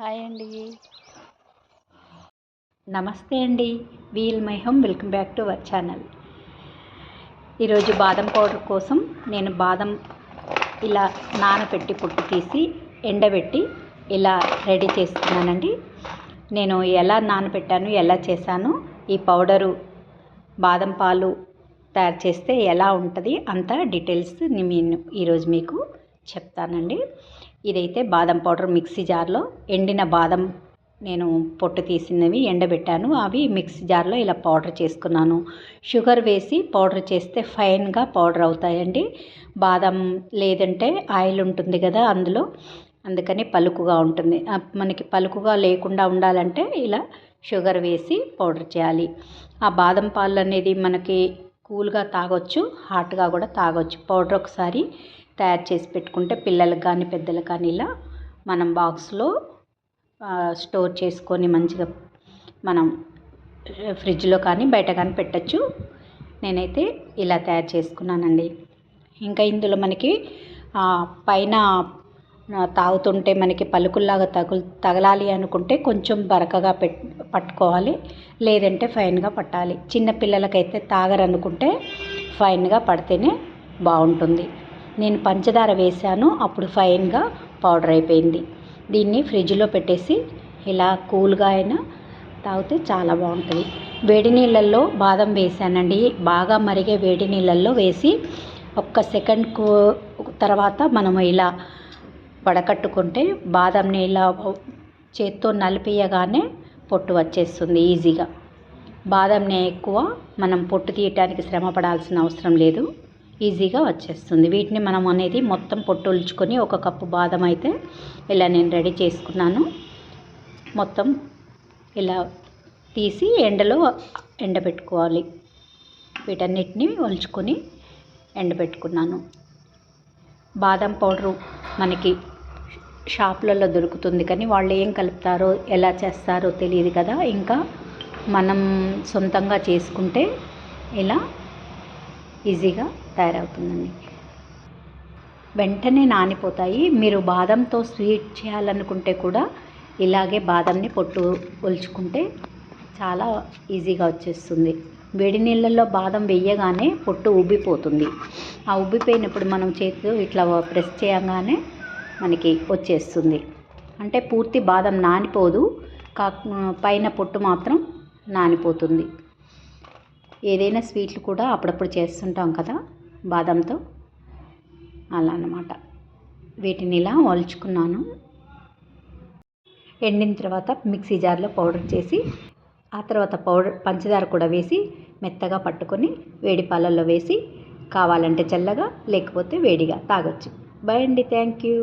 Hi అండి. నమస్తే అండి. Wheel my home. Welcome back to our channel. ఈరోజు బాదం పౌడర్ కోసం నేను బాదం ఇలా నానబెట్టి పుట్టు తీసి ఎండబెట్టి ఇలా రెడీ చేస్తున్నానండి. నేను ఎలా నానబెట్టాను ఎలా చేశాను ఈ పౌడరు బాదం పాలు తయారు చేస్తే ఎలా ఉంటుంది అంత డీటెయిల్స్ నేను ఈరోజు మీకు చెప్తానండి. ఇదైతే బాదం పౌడర్ మిక్సీ జార్లో ఎండిన బాదం నేను పొట్టు తీసినవి ఎండబెట్టాను. అవి మిక్సీ జార్లో ఇలా పౌడర్ చేసుకున్నాను. షుగర్ వేసి పౌడర్ చేస్తే ఫైన్గా పౌడర్ అవుతాయండి. బాదం లేదంటే ఆయిల్ ఉంటుంది కదా అందులో. అందుకని పలుకుగా ఉంటుంది. మనకి పలుకుగా లేకుండా ఉండాలంటే ఇలా షుగర్ వేసి పౌడర్ చేయాలి. ఆ బాదం పాలు అనేది మనకి కూల్గా తాగొచ్చు హాట్గా కూడా తాగొచ్చు. పౌడర్ ఒకసారి తయారు చేసి పెట్టుకుంటే పిల్లలకు కానీ పెద్దలకు కానీ ఇలా మనం బాక్స్లో స్టోర్ చేసుకొని మంచిగా మనం ఫ్రిడ్జ్లో కానీ బయట కానీ పెట్టచ్చు. నేనైతే ఇలా తయారు చేసుకున్నానండి. ఇంకా ఇందులో మనకి పైన తాగుతుంటే మనకి పలుకుల్లాగా తగులు తగలాలి అనుకుంటే కొంచెం బరకగా పెట్ పట్టుకోవాలి. లేదంటే ఫైన్గా పట్టాలి. చిన్న పిల్లలకైతే తాగరనుకుంటే ఫైన్గా పడితేనే బాగుంటుంది. నేను పంచదార వేశాను అప్పుడు ఫైన్గా పౌడర్ అయిపోయింది. దీన్ని ఫ్రిడ్జ్లో పెట్టేసి ఇలా కూల్గా అయినా తాగితే చాలా బాగుంటుంది. వేడి నీళ్ళల్లో బాదం వేసానండి బాగా మరిగే వేడి నీళ్ళల్లో వేసి ఒక్క సెకండ్ తర్వాత మనం ఇలా వడకట్టుకుంటే బాదంని ఇలా చేత్తో నలిపేయగానే పొట్టు వచ్చేస్తుంది ఈజీగా. బాదంని ఎక్కువ మనం పొట్టు తీయటానికి శ్రమ పడాల్సిన అవసరం లేదు. ఈజీగా వచ్చేస్తుంది. వీటిని మనం అనేది మొత్తం పొట్టుల్చుకొని ఒక కప్పు బాదం అయితే ఇలా నేను రెడీ చేసుకున్నాను. మొత్తం ఇలా తీసి ఎండలో ఎండబెట్టుకోవాలి. వీటన్నిటిని ఒలుచుకొని ఎండబెట్టుకున్నాను. బాదం పౌడరు మనకి షాపులలో దొరుకుతుంది కానీ వాళ్ళు ఏం కలుపుతారో ఎలా చేస్తారో తెలియదు కదా. ఇంకా మనం సొంతంగా చేసుకుంటే ఇలా ఈజీగా తయారవుతుందండి. వెంటనే నానిపోతాయి. మీరు బాదంతో స్వీట్ చేయాలనుకుంటే కూడా ఇలాగే బాదంని పొట్టు ఒలుచుకుంటే చాలా ఈజీగా వచ్చేస్తుంది. వేడి నీళ్ళల్లో బాదం వేయగానే పొట్టు ఉబ్బిపోతుంది ఆ ఉబ్బిపోయినప్పుడు మనం చేతితో ఇట్లా ప్రెస్ చేయగానే మనకి వచ్చేస్తుంది. అంటే పూర్తి బాదం నానిపోదు. కా పైన పొట్టు మాత్రం నానిపోతుంది. ఏదైనా స్వీట్లు కూడా అప్పుడప్పుడు చేస్తుంటాం కదా బాదంతో. అలా అన్నమాట. వీటిని ఇలా వలుచుకున్నాను ఎండిన తర్వాత మిక్సీ జార్లో పౌడర్ చేసి ఆ తర్వాత పౌడర్ పంచదార కూడా వేసి మెత్తగా పట్టుకొని వేడి పాలల్లో వేసి కావాలంటే చల్లగా లేకపోతే వేడిగా తాగొచ్చు. బాయ్ అండి థ్యాంక్ యూ.